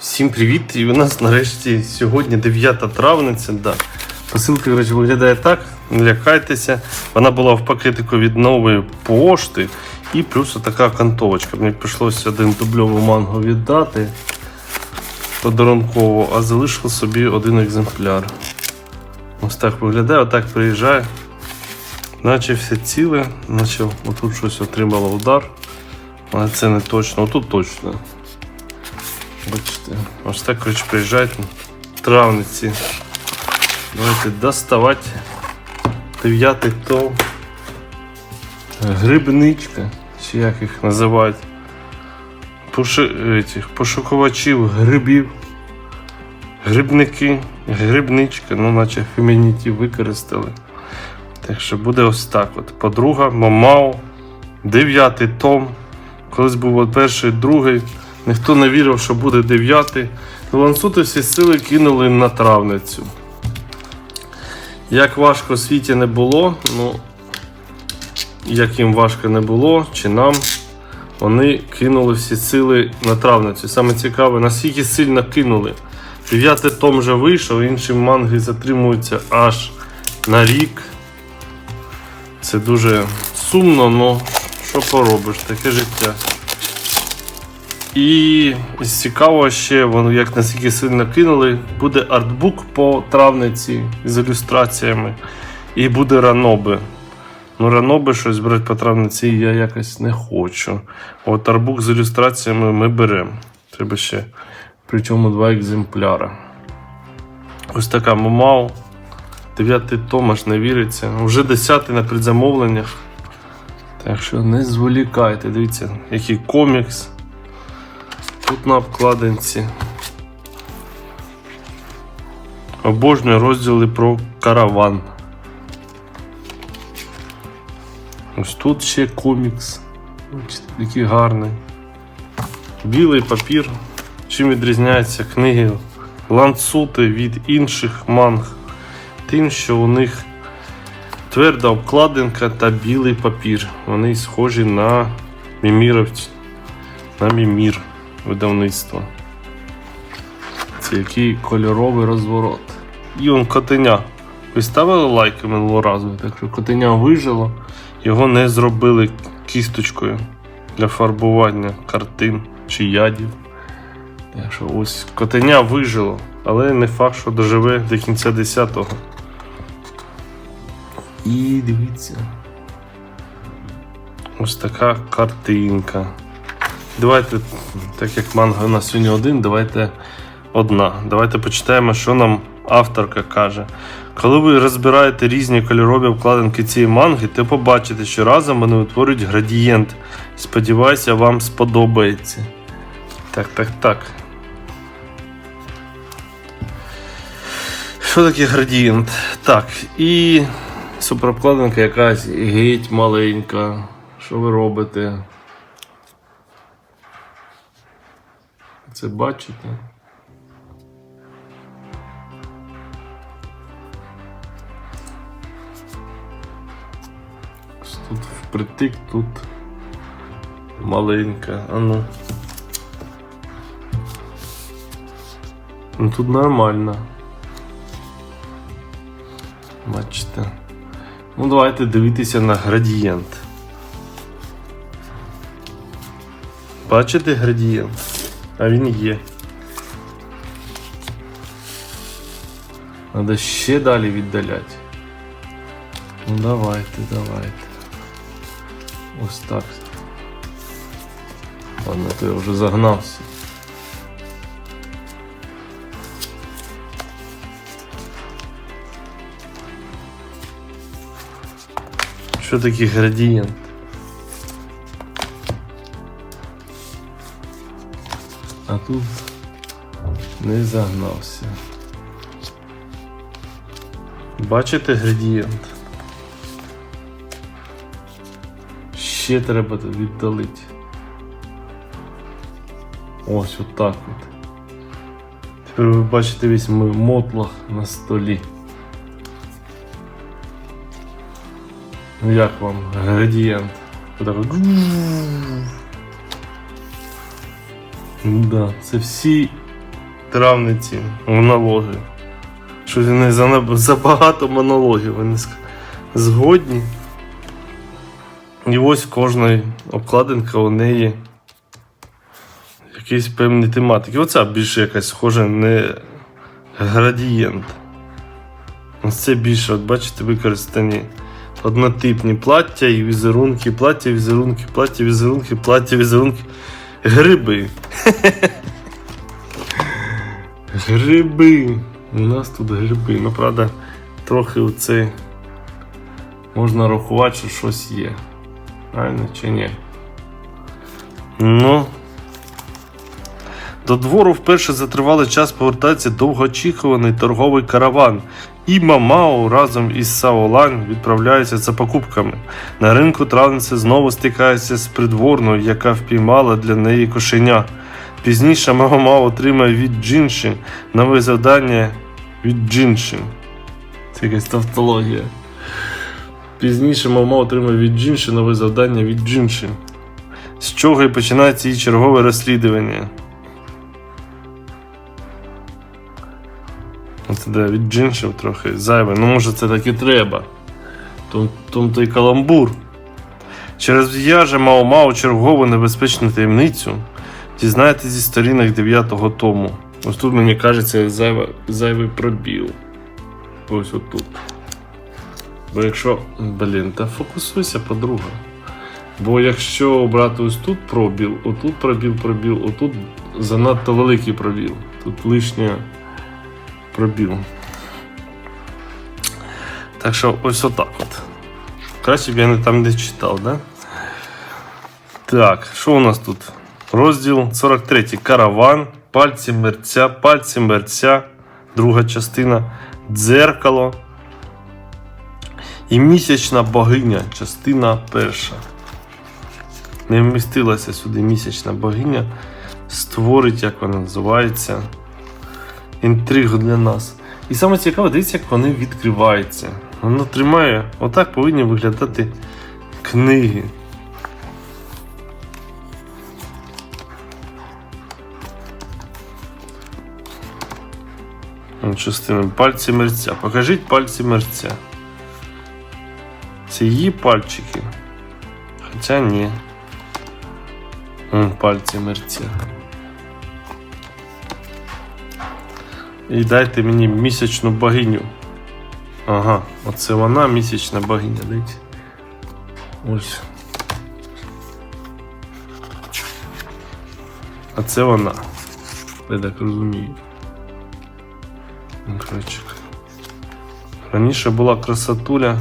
Всім привіт! І у нас нарешті сьогодні 9 травниця. Да. Посилка коротше, виглядає так, не лякайтеся. Вона була в пакетику від нової пошти. І плюс така окантовочка. Мені прийшлося один дубльову мангу віддати подарунково, а залишив собі один екземпляр. Ось так виглядає, отак приїжджає. Наче все ціле, наче отут щось отримало удар. Але це не точно, отут точно. Бачите, ось так коротше, приїжджають травниці. Давайте доставати. Дев'ятий том. Грибничка, чи як їх називають. Поши... Этих, пошукувачів грибів. Грибники, грибничка, ну наче фемінітів використали. Так що буде ось так. От. Подруга, Мамао, дев'ятий том. Колись був перший, другий. Ніхто не вірив, що буде дев'ятий. Лансути всі сили кинули на травницю. Як важко світі не було, ну як їм важко не було, чи нам, вони кинули всі сили на травницю. Саме цікаве, наскільки сильно кинули. Дев'ятий том вже вийшов, інші манги затримуються аж на рік. Це дуже сумно, але що поробиш, таке життя. І цікаво ще, воно як наскільки сильно кинули, буде артбук по травниці з ілюстраціями. І буде раноби. Ну, раноби щось брати по травниці я якось не хочу. От артбук з ілюстраціями ми беремо. Треба ще. Причому два екземпляри. Ось така Момау. Дев'ятий том аж не віриться. Вже десятий на предзамовленнях. Так що не зволікайте. Дивіться, який комікс. Тут на обкладинці. Обожнюю розділи про караван. Ось тут ще комікс. Який гарний. Білий папір. Чим відрізняються книги ланцути від інших манг? Тим, що у них тверда обкладинка та білий папір. Вони схожі на міміровці. На мімір видавництва. Це який кольоровий розворот. І котеня. Ви ставили лайки минулого разу, так що котеня вижило, його не зробили кісточкою для фарбування картин чи ядів. Так що ось котеня вижило, але не факт, що доживе до кінця 10-го. І дивіться. Ось така картинка. Давайте, так як манга у нас сьогодні один, давайте одна. Давайте почитаємо, що нам авторка каже. Коли ви розбираєте різні кольорові обкладинки цієї манги, то побачите, що разом вони утворюють градієнт. Сподіваюся, вам сподобається. Так, так, так. Що таке градієнт? Так, і суперобкладинка якась геть маленька. Що ви робите? Це бачите? Тут впритик, тут маленька. А ну. Ну тут нормально. Бачите. Ну давайте дивитися на градієнт. Бачите градієнт? А він є. Надо ще далі віддаляти. Ну давайте, давайте. Ось так. Ладно, то я вже загнався. Що таке градієнт? А тут не загнався. Бачите градієнт? Ще треба віддалити. Ось отак от. Тепер ви бачите весь мій мотлах на столі. Ну як вам градієнт? Отак от. Ну Да, це всі травниці монологи. Що не за- забагато монологів, вони згодні. І ось кожна обкладинка у неї якісь певні тематики. Оця більше якась схожа не градієнт. Ось це більше, от бачите, використані однотипні плаття і візерунки, плаття, візерунки, плаття, візерунки, плаття, візерунки. Гриби. Гриби. У нас тут гриби. Ну, правда, трохи оце можна рахувати, що щось є. Правильно чи ні? Ну. До двору вперше за тривалий час повертається довгоочікуваний торговий караван. І Мамао разом із Саолань відправляється за покупками. На ринку травниця знову стикається з придворною, яка впіймала для неї кошеня. Пізніше Мамао отримає від Джінші нове завдання від Джінші. Це якась тавтологія. Пізніше Мамао отримає від Джінші нове завдання від Джінші. З чого і починається її чергове розслідування. Оце де від джиншів трохи зайве. Ну, може, це так і треба. Том, той каламбур. Через в'яже Мао Мао чергову небезпечну таємницю. Дізнаєтесь зі сторінок 9 тому. Ось тут, мені кажеться, зайва, зайвий пробіл. Ось отут. Бо якщо. Блін, та фокусуйся, подруга. Бо якщо обрати ось тут пробіл, отут пробіл, пробіл, отут занадто великий пробіл. Тут лишнє пробіл. Так що ось отак от. Краще б я не там не читав, да? Так, що у нас тут? Розділ 43. Караван, пальці мерця, пальці мерця, друга частина, дзеркало. І місячна богиня, частина перша. Не вмістилася сюди місячна богиня. Створить, як вона називається інтригу для нас. І саме цікаве, дивіться, як вони відкриваються. Воно тримає, отак повинні виглядати книги. Ось Частина пальці мерця. Покажіть пальці мерця. Це її пальчики. Хоча ні. Пальці мерця. І дайте мені місячну богиню. Ага, оце вона місячна богиня, дайте. Ось. А це вона. Я так розумію. Ну, Раніше була красотуля,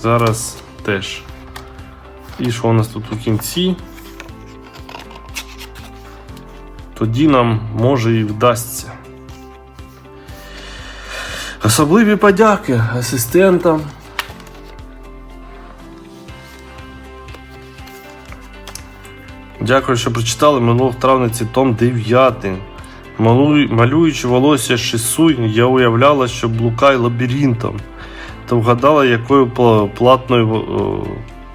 зараз теж. І що у нас тут у кінці? Тоді нам може і вдасться. Особливі подяки асистентам. Дякую, що прочитали минулого травниці том 9. Малюючи волосся Шисуй, я уявляла, що блукай лабіринтом, та вгадала, якою платною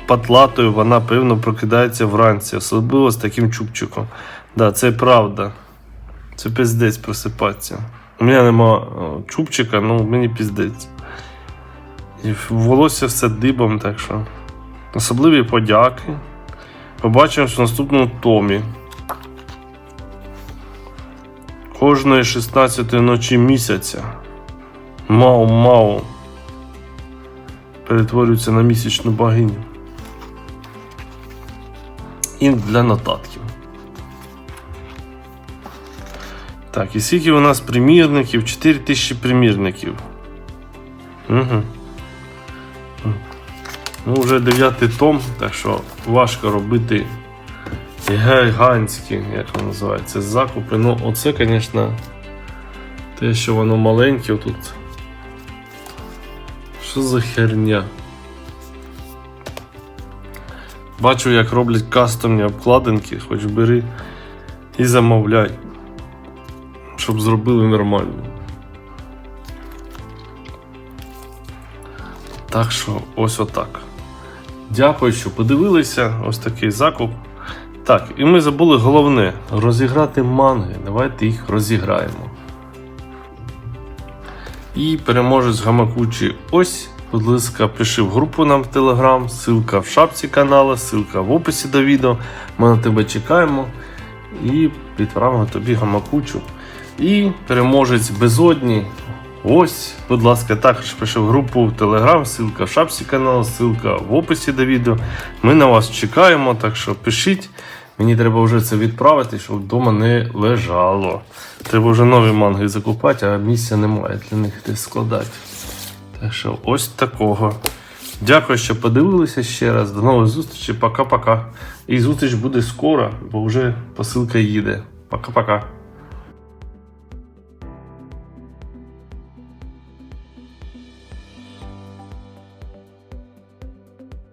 патлатою вона певно прокидається вранці, особливо з таким чубчиком. Да, це правда. Це піздець просипатися. У мене нема чубчика, ну мені піздець. І волосся все дибом, так що. Особливі подяки. Побачимось в наступному томі. Кожної 16 ночі місяця. Мау-мау. Перетворюється на місячну богиню. І для нотатків. Так, і скільки у нас примірників? 4000 примірників. Угу. Ну, вже дев'ятий том, так що важко робити гігантські, як воно називається, закупи. Ну, оце, звісно, те, що воно маленьке тут. Що за херня? Бачу, як роблять кастомні обкладинки, хоч бери і замовляй, щоб зробили нормально. Так що ось отак. Дякую, що подивилися. Ось такий закуп. Так, і ми забули головне розіграти манги. Давайте їх розіграємо. І переможець гамакучі ось. Будь ласка, пиши в групу нам в Телеграм, ссылка в шапці каналу, ссылка в описі до відео. Ми на тебе чекаємо і відправимо тобі гамакучу. І переможець безодні. Ось, будь ласка, також пиши в групу в Телеграм, ссылка в шапці каналу, ссылка в описі до відео. Ми на вас чекаємо, так що пишіть. Мені треба вже це відправити, щоб вдома не лежало. Треба вже нові манги закупати, а місця немає для них десь складати. Так що ось такого. Дякую, що подивилися ще раз. До нових зустрічей. Пока-пока. І зустріч буде скоро, бо вже посилка їде. Пока-пока.